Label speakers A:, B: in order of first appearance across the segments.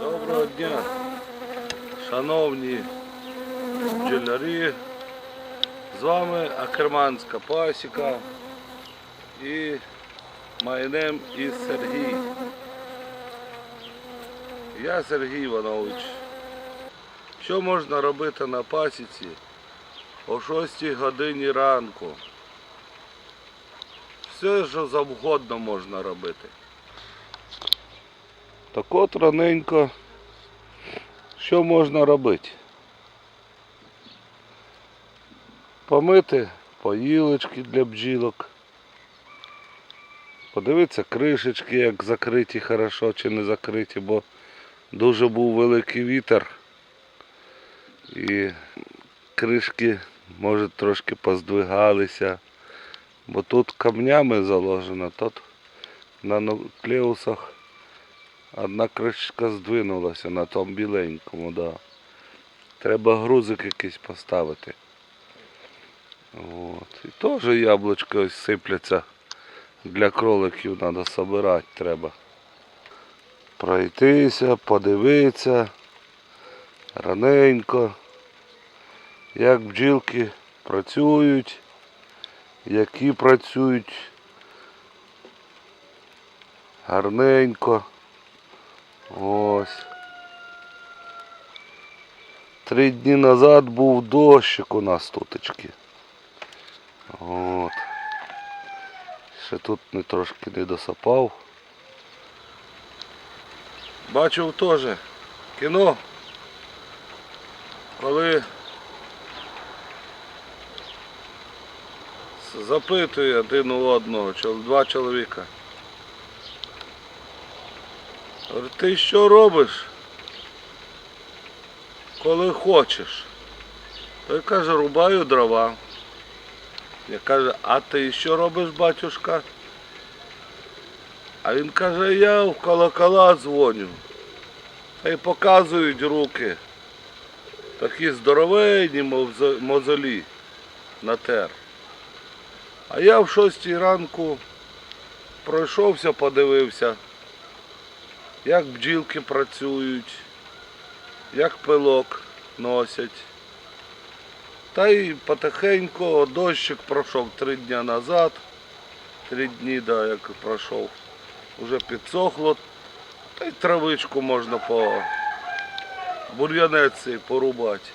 A: Доброго дня, шановні бджолярі. З вами Акерманська пасіка і майнем із Сергій. Я Сергій Іванович. Що можна робити на пасіці о 6 годині ранку? Все, що завгодно можна робити. Так от раненько, що можна робити? Помити поїлочки для бджілок. Подивитися кришечки, як закриті хорошо чи не закриті, бо дуже був великий вітер. І кришки, може, трошки поздвигалися. Бо тут камнями заложено, тут на нуклеусах одна кришка здвинулася на тому біленькому, да. Треба грузик якийсь поставити. От. І теж яблучко ось сипляться. Для кроликів треба збирати треба. Пройтися, подивитися раненько, як бджілки працюють, які працюють гарненько. Ось. Три дні назад був дощик у нас тутечки. От. Ще тут не трошки не досапав. Бачив теж кіно, коли запитує один у одного, два чоловіка. Ти що робиш, коли хочеш? Той каже, рубаю дрова. Я каже, а ти що робиш, батюшка? А він каже, я в колокола дзвоню. Та й показують руки. Такі здоровенні мозолі натер. А я в шостій ранку пройшовся, подивився, як бджілки працюють, як пилок носять. Та й потихеньку дощик пройшов три дні назад, три дні, да, як пройшов, вже підсохло, та й травичку можна по бур'янеці порубати.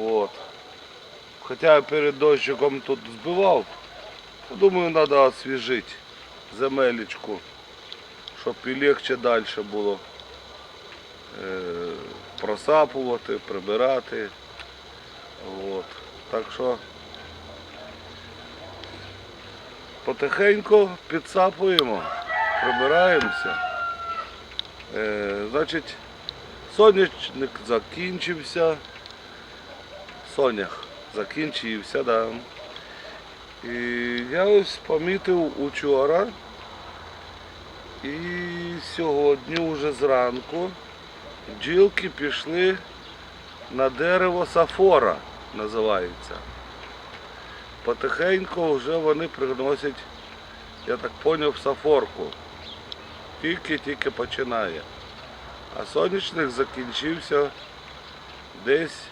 A: От. Хоча перед дощиком тут збивав, думаю, треба освіжити земелечку, щоб і легше далі було е, просапувати, прибирати. От. Так що потихеньку підсапуємо, прибираємося. Е, значить, сонячник закінчився. Сонях закінчився, да. І я ось помітив учора і сьогодні вже зранку бджілки пішли на дерево сафора називається. Потихеньку вже вони приносять, я так зрозумів, сафорку. Тільки-тільки починає. А сонячник закінчився десь,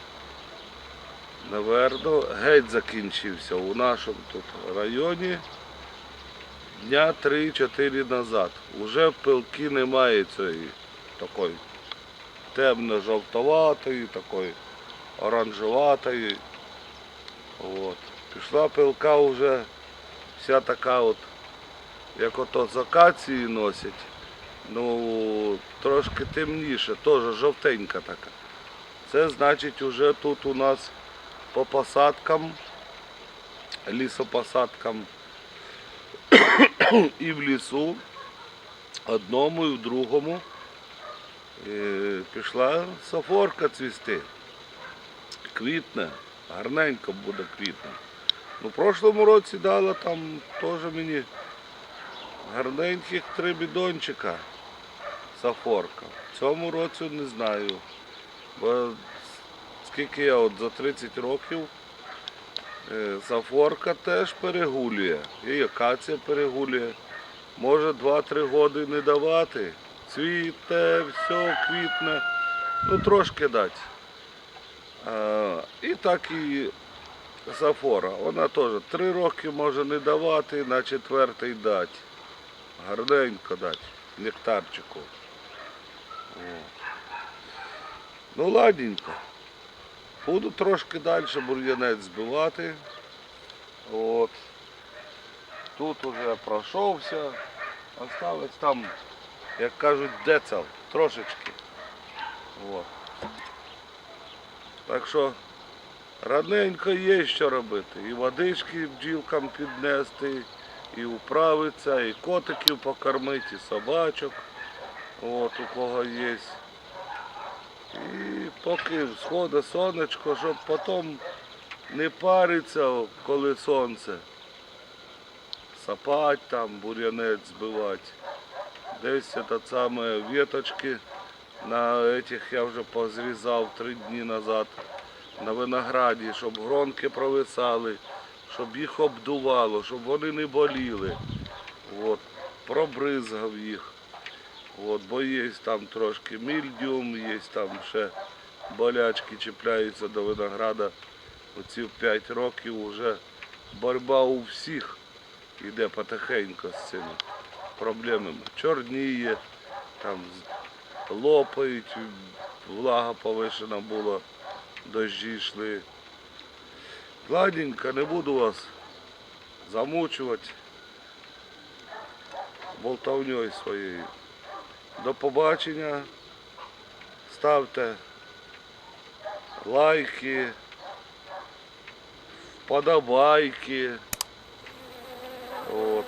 A: наверно, геть закінчився у нашому тут районі дня 3-4 назад. Уже пилки немає цієї такої темно-жовтоватої, такої оранжеватої. От. Пішла пилка вже вся така от, як ото з акації носять. Ну, трошки темніше, теж жовтенька така. Це значить вже тут у нас по посадкам, лісопосадкам і в лісу, одному і в другому е, пішла сафорка цвісти. Квітне, гарненько буде квітне. Ну, в прошлому році дала там теж мені гарненьких три бідончика сафорка. В цьому році не знаю. Бо скільки я от за 30 років е, сафорка теж перегулює. І акація перегулює. може 2-3 роки не давати. Цвіте, все, квітне. Ну трошки дати. А, і так і Сафора. Вона теж 3 роки може не давати, на четвертий дати. Гарненько дати. Нектарчику. О. Ну ладненько. Буду трошки далі бур'янець збивати. От. Тут уже пройшовся. Осталось там, як кажуть, децел, трошечки. От. Так що раненько є що робити. І водички бджілкам піднести, і управитися, і котиків покормити, і собачок. От у кого є. І поки сходить сонечко, щоб потім не париться, коли сонце. Сапать там, бур'янець збивати. Десь це саме веточки на этих я вже позрізав три дні назад на винограді, щоб гронки провисали, щоб їх обдувало, щоб вони не боліли. От, пробризгав їх. От, бо є там трошки мільдіум, є там ще болячки чіпляються до винограда. Оці в 5 років вже боротьба у всіх йде потихеньку з цими проблемами. Чорніє, там лопають, влага повишена була, дощі йшли. Гладенько, не буду вас замучувати болтовньою своєю. До побачення. Ставте лайки, вподобайки. От.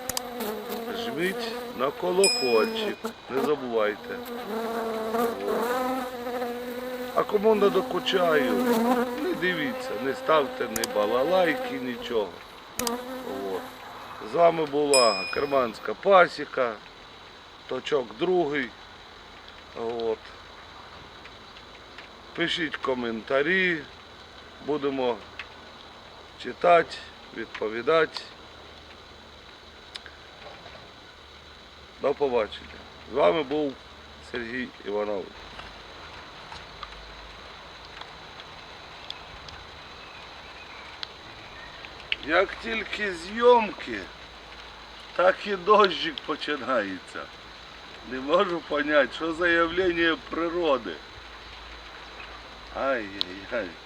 A: Жміть на колокольчик, не забувайте. А кому не докучаю, не дивіться, не ставте ні балалайки, нічого. От. З вами була Керманська пасіка, точок другий. От. Пишіть коментарі, будемо читати, відповідати. До побачення. З вами був Сергій Іванович. Як тільки зйомки, так і дощик починається. Не можу поняти, що за явлення природи. Ай-яй-яй.